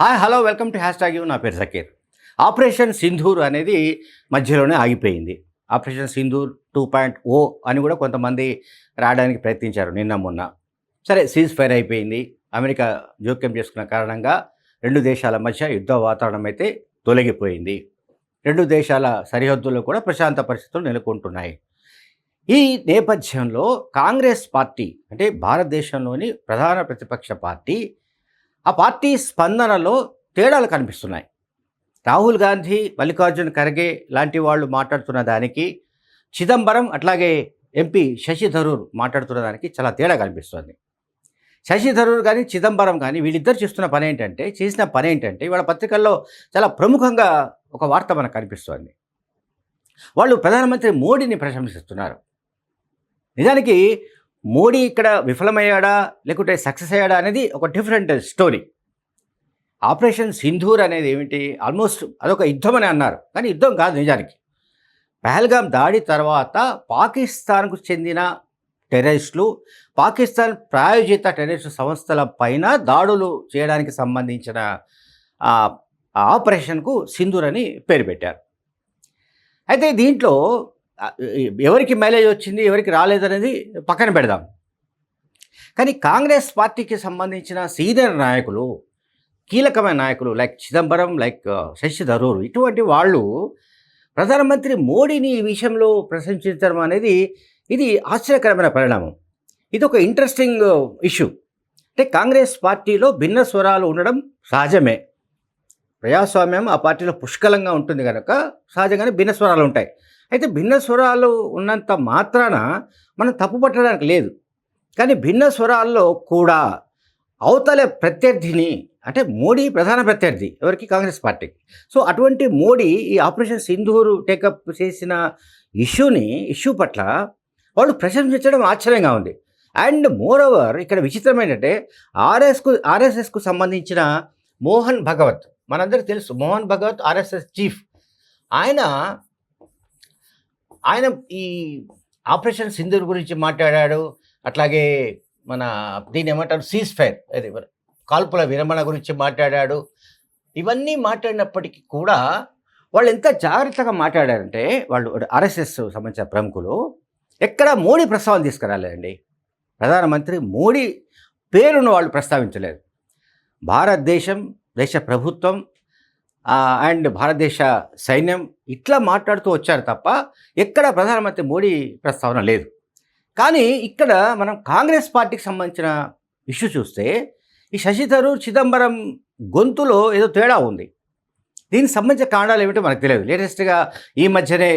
Hi hello welcome to hashtag నా పేరు Sakir operation Sindoor అనేది మధ్యలోనే ఆగిపోయింది. Operation Sindoor two point O అని కూడా కొంతమంది రావడానికి ప్రయత్నించారు నిన్న మొన్న. సరే సీజ్ ఫైర్ అయిపోయింది. అమెరికా జోక్యం చేసుకున్న కారణంగా రెండు దేశాల మధ్య యుద్ధ వాతావరణం అయితే తొలగిపోయింది. రెండు దేశాల సరిహద్దుల్లో కూడా ప్రశాంత పరిస్థితులు నెలకొంటున్నాయి. ఈ నేపథ్యంలో కాంగ్రెస్ పార్టీ అంటే భారతదేశంలోని ప్రధాన ప్రతిపక్ష పార్టీ ఆ పార్టీ స్పందనలో తేడాలు కనిపిస్తున్నాయి. రాహుల్ గాంధీ మల్లికార్జున ఖర్గే లాంటి వాళ్ళు మాట్లాడుతున్న దానికి చిదంబరం అట్లాగే ఎంపీ శశి థరూర్ మాట్లాడుతున్న దానికి చాలా తేడా కనిపిస్తుంది. శశి థరూర్ కానీ చిదంబరం కానీ వీళ్ళిద్దరు చేస్తున్న పని ఏంటంటే చేసిన పని ఏంటంటే ఇవాళ పత్రికల్లో చాలా ప్రముఖంగా ఒక వార్త మనకు కనిపిస్తోంది. వాళ్ళు ప్రధానమంత్రి మోడీని ప్రశంసిస్తున్నారు. నిజానికి మోడీ ఇక్కడ విఫలమయ్యాడా లేకుంటే సక్సెస్ అయ్యాడా అనేది ఒక డిఫరెంట్ స్టోరీ. ఆపరేషన్ సింధూర్ అనేది ఏమిటి? ఆల్మోస్ట్ అదొక యుద్ధం అని అన్నారు. కానీ యుద్ధం కాదు నిజానికి. పహల్గాం దాడి తర్వాత పాకిస్తాన్కు చెందిన టెర్రరిస్టులు పాకిస్తాన్ ప్రాయోజిత టెర్రరిస్టు సంస్థల పైన దాడులు చేయడానికి సంబంధించిన ఆపరేషన్కు సింధూర్ అని పేరు పెట్టారు. అయితే దీంట్లో ఎవరికి మైలేజ్ వచ్చింది ఎవరికి రాలేదనేది పక్కన పెడదాం. కానీ కాంగ్రెస్ పార్టీకి సంబంధించిన సీనియర్ నాయకులు కీలకమైన నాయకులు లైక్ చిదంబరం లైక్ శశి థరూర్ ఇటువంటి వాళ్ళు ప్రధానమంత్రి మోడీని ఈ విషయంలో ప్రశంసించడం అనేది ఇది ఆశ్చర్యకరమైన పరిణామం. ఇది ఒక ఇంట్రెస్టింగ్ ఇష్యూ అంటే కాంగ్రెస్ పార్టీలో భిన్న స్వరాలు ఉండడం సహజమే. ప్రజాస్వామ్యం ఆ పార్టీలో పుష్కలంగా ఉంటుంది కనుక సహజంగానే భిన్న స్వరాలు ఉంటాయి. అయితే భిన్న స్వరాలు ఉన్నంత మాత్రాన మనం తప్పు పట్టడానికి లేదు. కానీ భిన్న స్వరాల్లో కూడా అవతల ప్రత్యర్థిని అంటే మోడీ ప్రధాన ప్రత్యర్థి ఎవరికి? కాంగ్రెస్ పార్టీకి. సో అటువంటి మోడీ ఈ ఆపరేషన్ సింధూరు టేకప్ చేసిన ఇష్యూని ఇష్యూ పట్ల వాళ్ళు ప్రశంసించడం ఆశ్చర్యంగా ఉంది. అండ్ మోర్ ఓవర్ ఇక్కడ విచిత్రం ఏంటంటే ఆర్ఎస్కు ఆర్ఎస్ఎస్కు సంబంధించిన మోహన్ భగవత్. మనందరికీ తెలుసు మోహన్ భగవత్ ఆర్ఎస్ఎస్ చీఫ్. ఆయన ఆయన ఈ ఆపరేషన్ సింధూర్ గురించి మాట్లాడాడు అట్లాగే మన దీని ఏమంటారు? సీజ్ ఫైర్ అది కాల్పుల విరమణ గురించి మాట్లాడాడు. ఇవన్నీ మాట్లాడినప్పటికీ కూడా వాళ్ళు ఎంత జాగ్రత్తగా మాట్లాడారంటే వాళ్ళు ఆర్ఎస్ఎస్ సంబంధించిన ప్రముఖులు ఎక్కడ మోడీ ప్రస్తావన తీసుకురాలేదండి. ప్రధానమంత్రి మోడీ పేరును వాళ్ళు ప్రస్తావించలేదు. భారతదేశం దేశ ప్రభుత్వం అండ్ భారతదేశ సైన్యం ఇట్లా మాట్లాడుతూ వచ్చారు తప్ప ఎక్కడ ప్రధానమంత్రి మోడీ ప్రస్తావన లేదు. కానీ ఇక్కడ మనం కాంగ్రెస్ పార్టీకి సంబంధించిన ఇష్యూ చూస్తే ఈ శశి థరూర్ చిదంబరం గొంతులో ఏదో తేడా ఉంది. దీనికి సంబంధించిన కారణాలు ఏమిటో మనకు తెలియదు. లేటెస్ట్గా ఈ మధ్యనే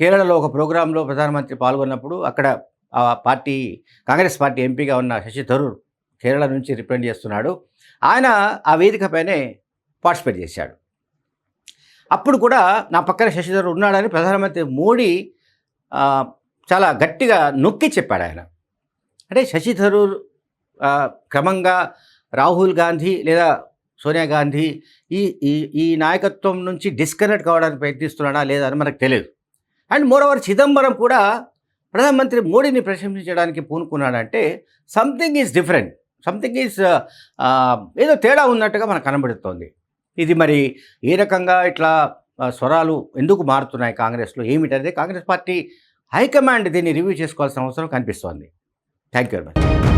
కేరళలో ఒక ప్రోగ్రాంలో ప్రధానమంత్రి పాల్గొన్నప్పుడు అక్కడ ఆ పార్టీ కాంగ్రెస్ పార్టీ ఎంపీగా ఉన్న శశి థరూర్ కేరళ నుంచి రిప్రజెంట్ చేస్తున్నాడు. ఆయన ఆ వేదికపైనే పార్టిసిపేట్ చేశాడు. అప్పుడు కూడా నా పక్కన శశిధర్ ఉన్నాడని ప్రధానమంత్రి మోడీ చాలా గట్టిగా నొక్కి చెప్పాడు ఆయన. అంటే శశిధరూర్ క్రమంగా రాహుల్ గాంధీ లేదా సోనియా గాంధీ ఈ ఈ ఈ నాయకత్వం నుంచి డిస్కనెక్ట్ కావడానికి ప్రయత్నిస్తున్నాడా లేదా అని మనకు తెలియదు. అండ్ మోరవర్ చిదంబరం కూడా ప్రధానమంత్రి మోడీని ప్రశంసించడానికి పూనుకున్నాడంటే something is different something is ఏదో తేడా ఉన్నట్టుగా మనకు కనబడుతోంది. ఇది మరి ఏ రకంగా ఇట్లా స్వరాలు ఎందుకు మారుతున్నాయి కాంగ్రెస్లో? ఏమిటనేది కాంగ్రెస్ పార్టీ హైకమాండ్ దీన్ని రివ్యూ చేసుకోవాల్సిన అవసరం కనిపిస్తోంది. Thank you very much.